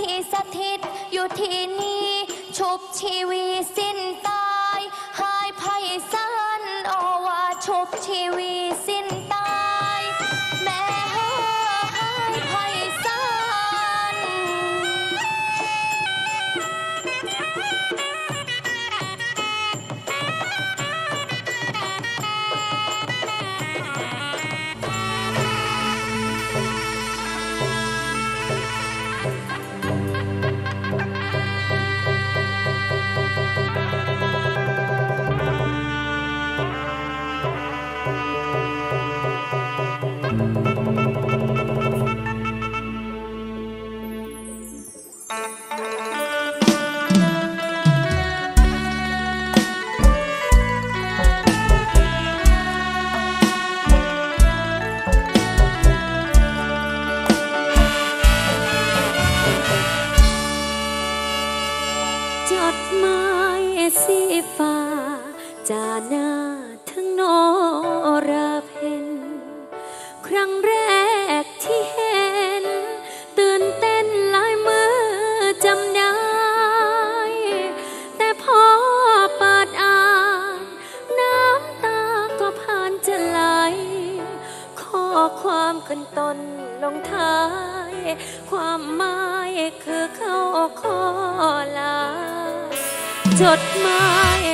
ที่สถิตอยู่ที่นี่ชุบชีวิตสิ จดหมายสีฟ้าจาหน้า ครั้งแรกที่เห็น ตื่นเต้นลายมือจำได้ แต่พอปิดอ่านน้ำตาก็ผ่านจะไหล ข้อความขึ้นต้นลงท้าย ความหมายคือเข้าขอลา จดหมาย